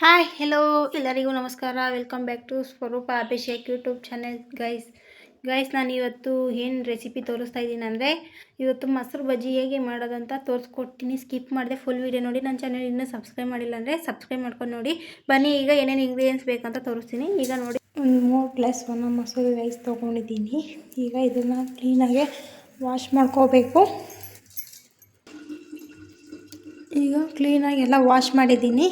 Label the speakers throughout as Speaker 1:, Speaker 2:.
Speaker 1: Hi hello ಎಲ್ಲರಿಗೂ ನಮಸ್ಕಾರ. Welcome back to Swaroopa Abhishek YouTube channel guys guys ನಾನು ಇವತ್ತು ಏನು ರೆಸಿಪಿ ತೋರಿಸ್ತಾ ಇದ್ದೀನಿ ಅಂದರೆ, ಇವತ್ತು ಮೊಸರು ಬಜ್ಜಿ ಹೇಗೆ ಮಾಡೋದಂತ ತೋರಿಸ್ಕೊಡ್ತೀನಿ. ಸ್ಕಿಪ್ ಮಾಡಿದೆ ಫುಲ್ ವೀಡಿಯೋ ನೋಡಿ. ನನ್ನ ಚಾನೆಲ್ ಇನ್ನೂ ಸಬ್ಸ್ಕ್ರೈಬ್ ಮಾಡಿಲ್ಲ ಅಂದರೆ ಸಬ್ಸ್ಕ್ರೈಬ್ ಮಾಡ್ಕೊಂಡು ನೋಡಿ. ಬನ್ನಿ, ಈಗ ಏನೇನು ಇಂಗ್ರೀಡಿಯೆಂಟ್ಸ್ ಬೇಕಂತ ತೋರಿಸ್ತೀನಿ. ಈಗ ನೋಡಿ, ಒಂದು ಮೂರು ಗ್ಲಾಸ್ ಒಣ ಮೊಸರು ರೈಸ್ ತೊಗೊಂಡಿದ್ದೀನಿ. ಈಗ ಇದನ್ನು ಕ್ಲೀನಾಗೆ ವಾಶ್ ಮಾಡ್ಕೋಬೇಕು. ಈಗ ಕ್ಲೀನಾಗಿ ಎಲ್ಲ ವಾಶ್ ಮಾಡಿದ್ದೀನಿ.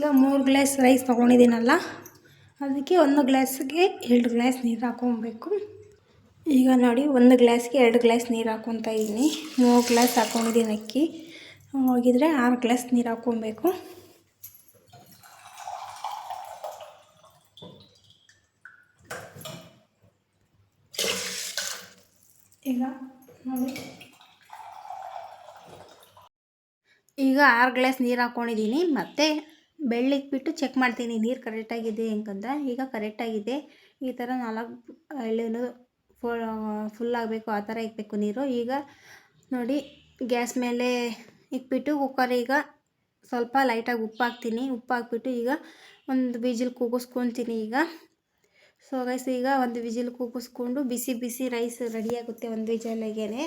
Speaker 1: ಈಗ ಮೂರು ಗ್ಲಾಸ್ ರೈಸ್ ತೊಗೊಂಡಿದ್ದೀನಲ್ಲ, ಅದಕ್ಕೆ ಒಂದು ಗ್ಲಾಸ್ಗೆ ಎರಡು ಗ್ಲಾಸ್ ನೀರು ಹಾಕ್ಕೊಬೇಕು ಈಗ ನೋಡಿ, ಒಂದು ಗ್ಲಾಸ್ಗೆ ಎರಡು ಗ್ಲಾಸ್ ನೀರು ಹಾಕ್ಕೊತಾ ಇದ್ದೀನಿ. ಮೂರು ಗ್ಲಾಸ್ ಹಾಕೊಂಡಿದ್ದೀನಿ ಅಕ್ಕಿ. ಹೋಗಿದ್ರೆ ಆರು ಗ್ಲಾಸ್ ನೀರು ಹಾಕ್ಕೊಬೇಕು ಈಗ ನೋಡಿ. ಈಗ ಆರು ಗ್ಲಾಸ್ ನೀರು ಹಾಕ್ಕೊಂಡಿದ್ದೀನಿ ಮತ್ತು ಬಿಟ್ಟು ಚೆಕ್ ಮಾಡ್ತೀನಿ, ನೀರು ಕರೆಕ್ಟಾಗಿದೆ ಹೆಂಗಂತ ಈಗ ಕರೆಕ್ಟಾಗಿದೆ ಈ ಥರ ನಾಲ್ಕು ಎಳ್ಳು ಫುಲ್ ಫುಲ್ ಆಗಬೇಕು, ಆ ಥರ ಇಕ್ಬೇಕು ನೀರು. ಈಗ ನೋಡಿ, ಗ್ಯಾಸ್ ಮೇಲೆ ಇಕ್ಬಿಟ್ಟು ಈಗ ಸ್ವಲ್ಪ ಲೈಟಾಗಿ ಉಪ್ಪು ಹಾಕ್ತೀನಿ. ಉಪ್ಪು ಹಾಕ್ಬಿಟ್ಟು ಈಗ ಒಂದು ವಿಜಿಲ್ ಕೂಗಿಸ್ಕೊತೀನಿ ಈಗ. ಸೊ ರೈಸ್ ಈಗ ಒಂದು ವಿಜಿಲ್ ಕೂಗಿಸ್ಕೊಂಡು ಬಿಸಿ ಬಿಸಿ ರೈಸ್ ರೆಡಿಯಾಗುತ್ತೆ ಒಂದು ವಿಜಲ್ಗೇ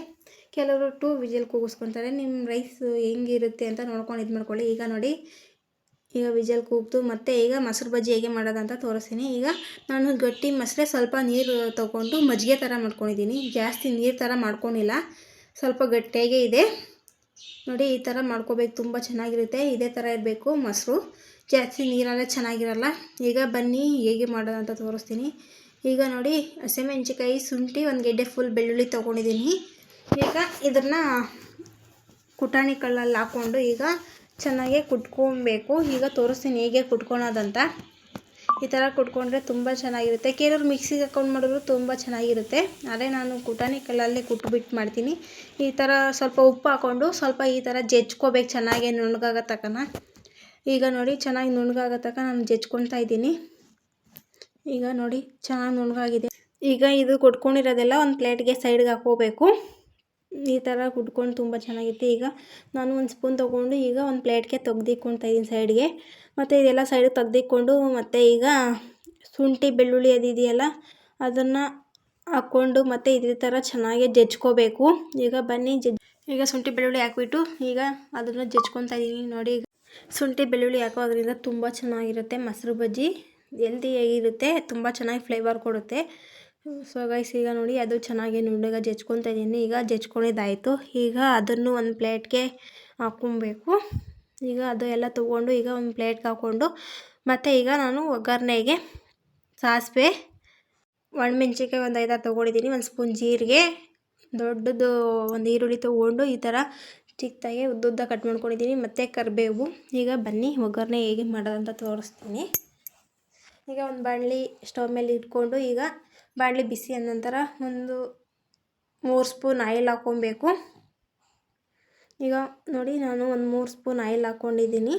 Speaker 1: ಕೆಲವರು ಟೂ ವಿಜಿಲ್ ಕೂಗಿಸ್ಕೊತಾರೆ. ನಿಮ್ಮ ರೈಸ್ ಹೆಂಗಿರುತ್ತೆ ಅಂತ ನೋಡ್ಕೊಂಡು ಇದು ಮಾಡ್ಕೊಳ್ಳಿ ಈಗ ನೋಡಿ ಈಗ ವಿಜಲ್ ಕೂಗ್ತು ಮತ್ತು ಈಗ ಮೊಸರು ಬಜ್ಜಿ ಹೇಗೆ ಮಾಡೋದಂತ ತೋರಿಸ್ತೀನಿ. ಈಗ ನಾನು ಗಟ್ಟಿ ಮೊಸರೇ ಸ್ವಲ್ಪ ನೀರು ತೊಗೊಂಡು ಮಜ್ಜಿಗೆ ಥರ ಮಾಡ್ಕೊಂಡಿದ್ದೀನಿ. ಜಾಸ್ತಿ ನೀರು ಥರ ಮಾಡ್ಕೊಂಡಿಲ್ಲ. ಸ್ವಲ್ಪ ಗಟ್ಟಿಯಾಗೆ ಇದೆ. ನೋಡಿ, ಈ ಥರ ಮಾಡ್ಕೋಬೇಕು. ತುಂಬ ಚೆನ್ನಾಗಿರುತ್ತೆ. ಇದೇ ಥರ ಇರಬೇಕು ಮೊಸರು. ಜಾಸ್ತಿ ನೀರಾದರೆ ಚೆನ್ನಾಗಿರಲ್ಲ. ಈಗ ಬನ್ನಿ, ಹೇಗೆ ಮಾಡೋದಂತ ತೋರಿಸ್ತೀನಿ. ಈಗ ನೋಡಿ ಹಸಿಮೆಣ್ಸಿಕಾಯಿ ಶುಂಠಿ, ಒಂದು ಗೆಡ್ಡೆ ಫುಲ್ ಬೆಳ್ಳುಳ್ಳಿ ತೊಗೊಂಡಿದ್ದೀನಿ. ಈಗ ಇದನ್ನು ಕುಟಾಣಿ ಕಲ್ಲಲ್ಲಿ ಹಾಕ್ಕೊಂಡು ಈಗ ಚೆನ್ನಾಗಿ ಕುಟ್ಕೊಬೇಕು. ಈಗ ತೋರಿಸ್ತೀನಿ ಹೇಗೆ ಕುಟ್ಕೊಳೋದಂತ. ಈ ಥರ ಕುಟ್ಕೊಂಡ್ರೆ ತುಂಬ ಚೆನ್ನಾಗಿರುತ್ತೆ. ಕೆಲವರು ಮಿಕ್ಸಿಗೆ ಹಾಕೊಂಡು ಮಾಡಿದ್ರು ತುಂಬ ಚೆನ್ನಾಗಿರುತ್ತೆ. ಅದೇ ನಾನು ಕುಟಾಣಿ ಕಲ್ಲಲ್ಲಿ ಕುಟ್ಬಿಟ್ಟು ಮಾಡ್ತೀನಿ. ಈ ಥರ ಸ್ವಲ್ಪ ಉಪ್ಪು ಹಾಕ್ಕೊಂಡು ಸ್ವಲ್ಪ ಈ ಥರ ಜಜ್ಕೋಬೇಕು ಚೆನ್ನಾಗಿ ನುಣ್ಣಗಾಗೋ ತಕನ. ಈಗ ನೋಡಿ ಚೆನ್ನಾಗಿ ನುಣ್ಣಗಾಗೋ ತಕ ನಾನು ಜಜ್ಕೊತಾ ಇದ್ದೀನಿ. ಈಗ ನೋಡಿ ಚೆನ್ನಾಗಿ ನುಣ್ಗಾಗಿದೆ. ಈಗ ಇದು ಕುಟ್ಕೊಂಡಿರೋದೆಲ್ಲ ಒಂದು ಪ್ಲೇಟ್ಗೆ ಸೈಡ್ಗೆ ಹಾಕ್ಕೋಬೇಕು. ಈ ಥರ ಕುಟ್ಕೊಂಡು ತುಂಬ ಚೆನ್ನಾಗಿತ್ತು. ಈಗ ನಾನು ಒಂದು ಸ್ಪೂನ್ ತೊಗೊಂಡು ಈಗ ಒಂದು ಪ್ಲೇಟ್ಗೆ ತೆಗ್ದಿಕ್ಕೊಳ್ತಾ ಇದ್ದೀನಿ ಸೈಡ್ಗೆ ಮತ್ತು ಇದೆಲ್ಲ ಸೈಡಿಗೆ ತೆಗ್ದಿಕ್ಕೊಂಡು ಮತ್ತು ಈಗ ಶುಂಠಿ, ಬೆಳ್ಳುಳ್ಳಿ ಅದಿದೆಯಲ್ಲ ಅದನ್ನು ಹಾಕ್ಕೊಂಡು ಮತ್ತು ಇದೇ ಥರ ಚೆನ್ನಾಗಿ ಜಜ್ಕೋಬೇಕು. ಈಗ ಬನ್ನಿ ಜಜ್ ಈಗ ಶುಂಠಿ, ಬೆಳ್ಳುಳ್ಳಿ ಹಾಕ್ಬಿಟ್ಟು ಈಗ ಅದನ್ನು ಜಜ್ಕೊತಾ ಇದ್ದೀನಿ ನೋಡಿ ಈಗ. ಶುಂಠಿ, ಬೆಳ್ಳುಳ್ಳಿ ಹಾಕೋದ್ರಿಂದ ತುಂಬ ಚೆನ್ನಾಗಿರುತ್ತೆ ಮೊಸರು ಬಜ್ಜಿ. ಹೆಲ್ದಿಯಾಗಿರುತ್ತೆ ತುಂಬ ಚೆನ್ನಾಗಿ ಫ್ಲೇವರ್ ಕೊಡುತ್ತೆ. ಸೊ ಗೈಸ್ ಈಗ ನೋಡಿ, ಅದು ಚೆನ್ನಾಗಿ ನುಣ್ಣಗೆ ಜಜ್ಕೊತಾ ಇದ್ದೀನಿ. ಈಗ ಜಜ್ಕೊಂಡಿದ್ದಾಯಿತು ಈಗ ಅದನ್ನು ಒಂದು ಪ್ಲೇಟ್ಗೆ ಹಾಕ್ಕೊಬೇಕು. ಈಗ ಅದು ಎಲ್ಲ ತೊಗೊಂಡು ಈಗ ಒಂದು ಪ್ಲೇಟ್ಗೆ ಹಾಕ್ಕೊಂಡು, ಮತ್ತು ಈಗ ನಾನು ಒಗ್ಗರಣೆಗೆ ಸಾಸಿವೆ, ಒಣಮೆಣ್ಸಿನ್ಕಾಯಿ ಒಂದು ಐದಾರು ತೊಗೊಂಡಿದ್ದೀನಿ. ಒಂದು ಸ್ಪೂನ್ ಜೀರಿಗೆ, ದೊಡ್ಡದು ಒಂದು ಈರುಳ್ಳಿ ತೊಗೊಂಡು ಈ ಥರ ಚಿಕ್ಕದಾಗಿ ಉದ್ದುದ್ದ ಕಟ್ ಮಾಡ್ಕೊಂಡಿದ್ದೀನಿ. ಮತ್ತು ಕರಿಬೇವು. ಈಗ ಬನ್ನಿ, ಒಗ್ಗರಣೆ ಹೇಗೆ ಮಾಡೋದಂತ ತೋರಿಸ್ತೀನಿ. ಈಗ ಒಂದು ಬಾಣಲಿ ಸ್ಟವ್ ಮೇಲೆ ಇಟ್ಕೊಂಡು ಈಗ ಬಾಣಲಿ ಬಿಸಿ ಆದ ನಂತರ ಒಂದು ಮೂರು ಸ್ಪೂನ್ ಆಯಿಲ್ ಹಾಕ್ಕೊಬೇಕು. ಈಗ ನೋಡಿ ನಾನು ಒಂದು ಮೂರು ಸ್ಪೂನ್ ಆಯಿಲ್ ಹಾಕ್ಕೊಂಡಿದ್ದೀನಿ.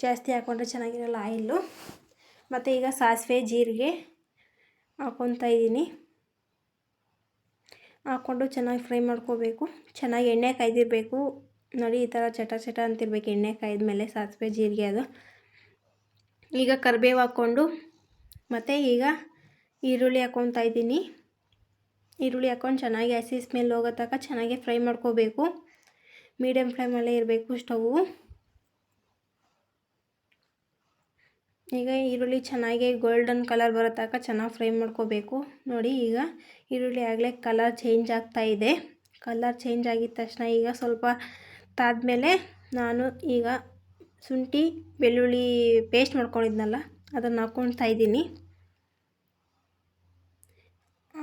Speaker 1: ಜಾಸ್ತಿ ಹಾಕ್ಕೊಂಡ್ರೆ ಚೆನ್ನಾಗಿರಲ್ಲ ಆಯಿಲ್ಲು ಮತ್ತು ಈಗ ಸಾಸಿವೆ, ಜೀರಿಗೆ ಹಾಕ್ಕೊತಾ ಇದ್ದೀನಿ. ಹಾಕ್ಕೊಂಡು ಚೆನ್ನಾಗಿ ಫ್ರೈ ಮಾಡ್ಕೋಬೇಕು. ಚೆನ್ನಾಗಿ ಎಣ್ಣೆ ಕಾಯ್ದಿರಬೇಕು. ನೋಡಿ ಈ ಥರ ಚಟ ಚಟ ಅಂತಿರ್ಬೇಕು ಎಣ್ಣೆ ಕಾಯ್ದ ಮೇಲೆ ಸಾಸಿವೆ, ಜೀರಿಗೆ ಅದು. ಈಗ ಕರಿಬೇವು ಹಾಕ್ಕೊಂಡು ಮತ್ತು ಈಗ ಈರುಳ್ಳಿ ಹಾಕ್ಕೊತಾ ಇದ್ದೀನಿ. ಈರುಳ್ಳಿ ಹಾಕ್ಕೊಂಡು ಚೆನ್ನಾಗಿ ಹಸಿ ಸ್ಮೆಲ್ ಹೋಗೋ ತನಕ ಚೆನ್ನಾಗಿ ಫ್ರೈ ಮಾಡ್ಕೋಬೇಕು. ಮೀಡಿಯಮ್ ಫ್ಲೇಮಲ್ಲೇ ಇರಬೇಕು ಸ್ಟೌವು. ಈಗ ಈರುಳ್ಳಿ ಚೆನ್ನಾಗಿ ಗೋಲ್ಡನ್ ಕಲರ್ ಬರೋ ತನಕ ಚೆನ್ನಾಗಿ ಫ್ರೈ ಮಾಡ್ಕೋಬೇಕು. ನೋಡಿ, ಈಗ ಈರುಳ್ಳಿ ಆಗಲೇ ಕಲರ್ ಚೇಂಜ್ ಆಗ್ತಾ ಇದೆ. ಕಲರ್ ಚೇಂಜ್ ಆಗಿದ ತಕ್ಷಣ ಈಗ ಸ್ವಲ್ಪ ತಾದ್ಮೇಲೆ ನಾನು ಈಗ ಶುಂಠಿ, ಬೆಳ್ಳುಳ್ಳಿ ಪೇಸ್ಟ್ ಮಾಡ್ಕೊಂಡಿದ್ನಲ್ಲ, ಅದನ್ನು ಹಾಕ್ಕೊಳ್ತಾ ಇದ್ದೀನಿ.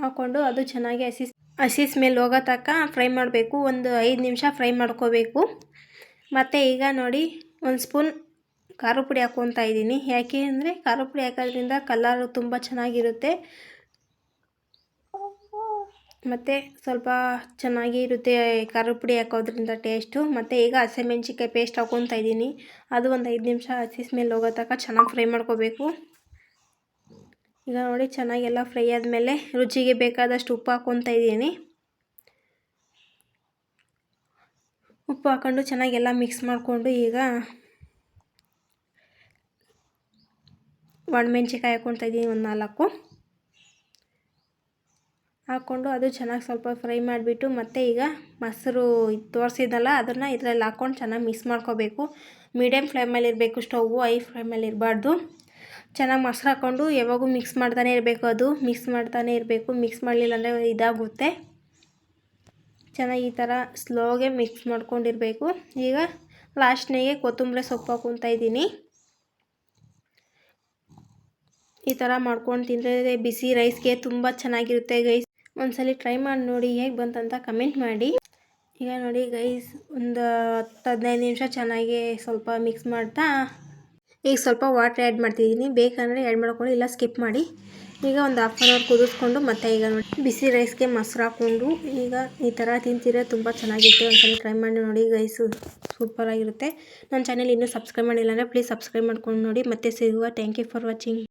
Speaker 1: ಹಾಕ್ಕೊಂಡು ಅದು ಚೆನ್ನಾಗಿ ಹಸಿಸ್ ಹಸಿಸ್ ಮೇಲೆ ಹೋಗೋ ತನಕ ಫ್ರೈ ಮಾಡಬೇಕು. ಒಂದು ಐದು ನಿಮಿಷ ಫ್ರೈ ಮಾಡ್ಕೋಬೇಕು. ಮತ್ತು ಈಗ ನೋಡಿ ಒಂದು ಸ್ಪೂನ್ ಖಾರ ಪುಡಿ ಹಾಕ್ಕೊತಾ ಇದ್ದೀನಿ. ಯಾಕೆ ಅಂದರೆ ಖಾರ ಪುಡಿ ಹಾಕೋದ್ರಿಂದ ಕಲರು ತುಂಬ ಚೆನ್ನಾಗಿರುತ್ತೆ. ಮತ್ತು ಸ್ವಲ್ಪ ಚೆನ್ನಾಗಿ ಇರುತ್ತೆ ಖಾರ ಪುಡಿ ಹಾಕೋದ್ರಿಂದ ಟೇಸ್ಟು ಮತ್ತು ಈಗ ಹಸಿಮೆಣ್ಸಿಕಾಯಿ ಪೇಸ್ಟ್ ಹಾಕ್ಕೊತಾ ಇದ್ದೀನಿ. ಅದು ಒಂದು ಐದು ನಿಮಿಷ ಹಸಿಸ್ ಮೇಲೆ ಹೋಗೋ ತನಕ ಚೆನ್ನಾಗಿ ಫ್ರೈ ಮಾಡ್ಕೋಬೇಕು. ಈಗ ನೋಡಿ ಚೆನ್ನಾಗೆಲ್ಲ ಫ್ರೈ ಆದಮೇಲೆ ರುಚಿಗೆ ಬೇಕಾದಷ್ಟು ಉಪ್ಪು ಹಾಕ್ಕೊತಾ ಇದ್ದೀನಿ. ಉಪ್ಪು ಹಾಕ್ಕೊಂಡು ಚೆನ್ನಾಗೆಲ್ಲ ಮಿಕ್ಸ್ ಮಾಡಿಕೊಂಡು ಈಗ ಒಣಮೆಣ್ಸಿಕಾಯಿ ಹಾಕ್ಕೊಳ್ತಾ ಇದ್ದೀನಿ ಒಂದು ನಾಲ್ಕು. ಹಾಕ್ಕೊಂಡು ಅದು ಚೆನ್ನಾಗಿ ಸ್ವಲ್ಪ ಫ್ರೈ ಮಾಡಿಬಿಟ್ಟು ಮತ್ತೆ ಈಗ ಮೊಸರು ತೋರಿಸಿದ್ದಲ್ಲ ಅದನ್ನು ಇದರಲ್ಲಿ ಹಾಕ್ಕೊಂಡು ಚೆನ್ನಾಗಿ ಮಿಕ್ಸ್ ಮಾಡ್ಕೋಬೇಕು. ಮೀಡಿಯಮ್ ಫ್ಲೇಮಲ್ಲಿ ಇರಬೇಕು ಹೈ ಐ ಫ್ಲೇಮಲ್ಲಿ ಇರಬಾರ್ದು ಚೆನ್ನಾಗಿ ಮೊಸರು ಹಾಕ್ಕೊಂಡು ಯಾವಾಗೂ ಮಿಕ್ಸ್ ಮಾಡ್ತಾನೆ ಇರಬೇಕು ಅದು. ಮಿಕ್ಸ್ ಮಾಡ್ತಾನೆ ಇರಬೇಕು. ಮಿಕ್ಸ್ ಮಾಡಲಿಲ್ಲ ಅಂದರೆ ಇದಾಗುತ್ತೆ. ಚೆನ್ನಾಗಿ ಈ ಥರ ಸ್ಲೋಗೆ ಮಿಕ್ಸ್ ಮಾಡ್ಕೊಂಡಿರಬೇಕು. ಈಗ ಲಾಸ್ಟ್ನಿಗೆ ಕೊತ್ತಂಬರಿ ಸೊಪ್ಪು ಹಾಕ್ಕೊತಾ ಇದ್ದೀನಿ. ಈ ಥರ ಮಾಡ್ಕೊಂಡು ತಿಂದರೆ ಬಿಸಿ ರೈಸ್ಗೆ ತುಂಬ ಚೆನ್ನಾಗಿರುತ್ತೆ ಗೈಸ್ ಒಂದ್ಸಲಿ ಟ್ರೈ ಮಾಡಿ ನೋಡಿ ಹೇಗೆ ಬಂತಂತ ಕಮೆಂಟ್ ಮಾಡಿ. ಈಗ ನೋಡಿ ಗೈಸ್ ಒಂದು ಹತ್ತು ಹದಿನೈದು ನಿಮಿಷ ಚೆನ್ನಾಗಿ ಸ್ವಲ್ಪ ಮಿಕ್ಸ್ ಮಾಡ್ತಾ ಈಗ ಸ್ವಲ್ಪ ವಾಟ್ರ್ ಆ್ಯಡ್ ಮಾಡ್ತಿದ್ದೀನಿ. ಬೇಕಂದರೆ ಆ್ಯಡ್ ಮಾಡ್ಕೊಂಡು ಇಲ್ಲ ಸ್ಕಿಪ್ ಮಾಡಿ. ಈಗ ಒಂದು ಹಾಫ್ ಆನ್ ಅವರ್ ಕುದಿಸ್ಕೊಂಡು ಮತ್ತೆ ಈಗ ಬಿಸಿ ರೈಸ್ಗೆ ಮೊಸರು ಹಾಕ್ಕೊಂಡು ಈಗ ಈ ಥರ ತಿಂತೀರ ತುಂಬ ಚೆನ್ನಾಗಿರುತ್ತೆ. ಒಂದ್ಸಲ ಟ್ರೈ ಮಾಡಿ ನೋಡಿ ಗೈಸು ಸೂಪರಾಗಿರುತ್ತೆ ನನ್ನ ಚಾನೆಲ್ ಇನ್ನೂ ಸಬ್ಸ್ಕ್ರೈಬ್ ಮಾಡಿಲ್ಲ ಅಂದರೆ ಪ್ಲೀಸ್ ಸಬ್ಸ್ಕ್ರೈಬ್ ಮಾಡ್ಕೊಂಡು ನೋಡಿ. ಮತ್ತೆ ಸಿಗುವ. Thank you for watching